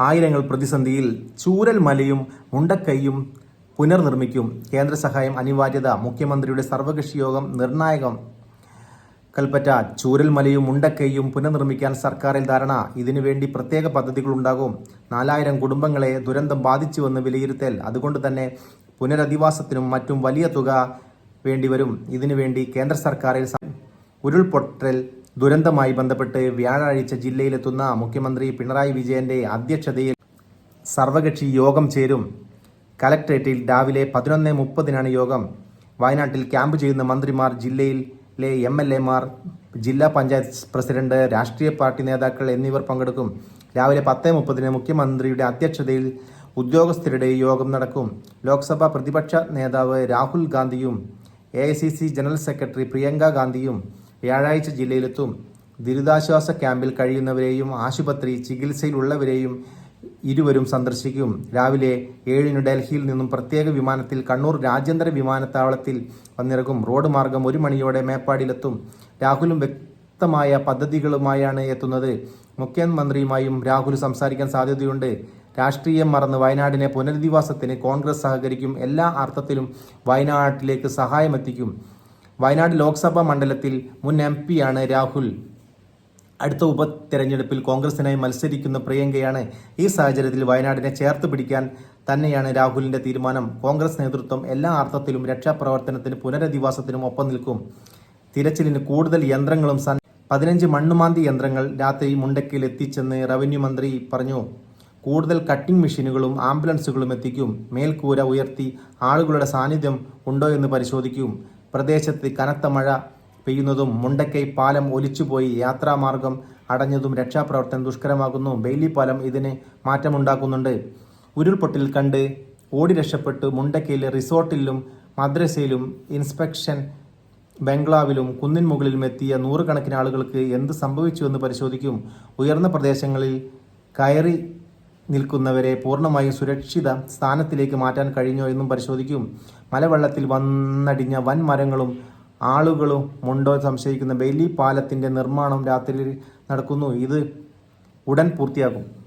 ആയിരങ്ങൾ പ്രതിസന്ധിയിൽ ചൂരൽ മലയും മുണ്ടക്കൈയും പുനർനിർമ്മിക്കും. കേന്ദ്ര സഹായം അനിവാര്യത. മുഖ്യമന്ത്രിയുടെ സർവകക്ഷി യോഗം നിർണായകം. കൽപ്പറ്റ ചൂരൽമലയും മുണ്ടക്കൈയും പുനർനിർമ്മിക്കാൻ സർക്കാരിൽ ധാരണ. ഇതിനുവേണ്ടി പ്രത്യേക പദ്ധതികൾ ഉണ്ടാകും നാലായിരം കുടുംബങ്ങളെ ദുരന്തം ബാധിച്ചുവെന്ന് വിലയിരുത്തൽ. അതുകൊണ്ട് തന്നെ പുനരധിവാസത്തിനും മറ്റും വലിയ തുക വേണ്ടിവരും. ഇതിനുവേണ്ടി കേന്ദ്ര സർക്കാരിൽ ഉരുൾപൊട്ടൽ ദുരന്തമായി ബന്ധപ്പെട്ട് വ്യാഴാഴ്ച ജില്ലയിലെത്തുന്ന മുഖ്യമന്ത്രി പിണറായി വിജയന്റെ അധ്യക്ഷതയിൽ സർവകക്ഷി യോഗം ചേരും. കലക്ട്രേറ്റിൽ രാവിലെ പതിനൊന്ന് മുപ്പതിനാണ് യോഗം. വയനാട്ടിൽ ക്യാമ്പ് ചെയ്യുന്ന മന്ത്രിമാർ ജില്ലയിലെ എം എൽ എമാർ ജില്ലാ പഞ്ചായത്ത് പ്രസിഡന്റ് രാഷ്ട്രീയ പാർട്ടി നേതാക്കൾ എന്നിവർ പങ്കെടുക്കും. രാവിലെ പത്ത് മുപ്പതിന് മുഖ്യമന്ത്രിയുടെ അധ്യക്ഷതയിൽ ഉദ്യോഗസ്ഥരുടെ യോഗം നടക്കും. ലോക്സഭാ പ്രതിപക്ഷ നേതാവ് രാഹുൽ ഗാന്ധിയും എ ജനറൽ സെക്രട്ടറി പ്രിയങ്ക ഗാന്ധിയും വ്യാഴാഴ്ച ജില്ലയിലെത്തും. ദുരിതാശ്വാസ ക്യാമ്പിൽ കഴിയുന്നവരെയും ആശുപത്രി ചികിത്സയിലുള്ളവരെയും ഇരുവരും സന്ദർശിക്കും. രാവിലെ ഏഴിന് ഡൽഹിയിൽ നിന്നും പ്രത്യേക വിമാനത്തിൽ കണ്ണൂർ രാജ്യാന്തര വിമാനത്താവളത്തിൽ വന്നിറങ്ങും. റോഡ് മാർഗം ഒരു മണിയോടെ മേപ്പാടിയിലെത്തും രാഹുലും വ്യക്തമായ പദ്ധതികളുമായാണ് എത്തുന്നത്. മുഖ്യമന്ത്രിയുമായും രാഹുൽ സംസാരിക്കാൻ സാധ്യതയുണ്ട്. രാഷ്ട്രീയം മറന്ന് വയനാടിനെ പുനരധിവാസത്തിന് കോൺഗ്രസ് സഹകരിക്കും. എല്ലാ അർത്ഥത്തിലും വയനാട്ടിലേക്ക് സഹായമെത്തിക്കും. വയനാട് ലോക്സഭാ മണ്ഡലത്തിൽ മുൻ എം പിയാണ് രാഹുൽ. അടുത്ത ഉപതെരഞ്ഞെടുപ്പിൽ കോൺഗ്രസിനായി മത്സരിക്കുന്ന പ്രിയങ്കയാണ് ഈ സാഹചര്യത്തിൽ വയനാടിനെ ചേർത്ത് പിടിക്കാൻ തന്നെയാണ് രാഹുലിന്റെ തീരുമാനം. കോൺഗ്രസ് നേതൃത്വം എല്ലാ അർത്ഥത്തിലും രക്ഷാപ്രവർത്തനത്തിന് പുനരധിവാസത്തിനും ഒപ്പം നിൽക്കും. തിരച്ചിലിന് കൂടുതൽ യന്ത്രങ്ങളും സൻ പതിനഞ്ച് മണ്ണുമാന്തി യന്ത്രങ്ങൾ രാത്രി മുണ്ടക്കയിൽ എത്തിച്ചെന്ന് റവന്യൂ മന്ത്രി പറഞ്ഞു. കൂടുതൽ കട്ടിംഗ് മെഷീനുകളും ആംബുലൻസുകളും എത്തിക്കും. മേൽക്കൂര ഉയർത്തി ആളുകളുടെ സാന്നിധ്യം ഉണ്ടോ എന്ന് പരിശോധിക്കും. പ്രദേശത്ത് കനത്ത മഴ പെയ്യുന്നതും മുണ്ടക്കൈ പാലം ഒലിച്ചുപോയി യാത്രാമാർഗം അടഞ്ഞതും രക്ഷാപ്രവർത്തനം ദുഷ്കരമാകുന്നു. ബെയിലി പാലം ഇതിന് മാറ്റമുണ്ടാക്കുന്നുണ്ട്. ഉരുൾപൊട്ടൽ കണ്ട് ഓടി രക്ഷപ്പെട്ട് മുണ്ടക്കയിലെ റിസോർട്ടിലും മദ്രസയിലും ഇൻസ്പെക്ഷൻ ബംഗ്ലാവിലും കുന്നിൻ മുകളിലും എത്തിയ നൂറുകണക്കിന് ആളുകൾക്ക് എന്ത് സംഭവിച്ചുവെന്ന് പരിശോധിക്കും. ഉയർന്ന പ്രദേശങ്ങളിൽ കയറി നിൽക്കുന്നവരെ പൂർണമായും സുരക്ഷിത സ്ഥാനത്തിലേക്ക് മാറ്റാൻ കഴിഞ്ഞോ എന്നും പരിശോധിക്കും. മലവെള്ളത്തിൽ വന്നടിഞ്ഞ വൻ മരങ്ങളും ആളുകളും ഉണ്ടോ സംശയിക്കുന്ന ബെയിലി പാലത്തിന്റെ നിർമ്മാണം രാത്രി നടക്കുന്നു. ഇത് ഉടൻ പൂർത്തിയാകും.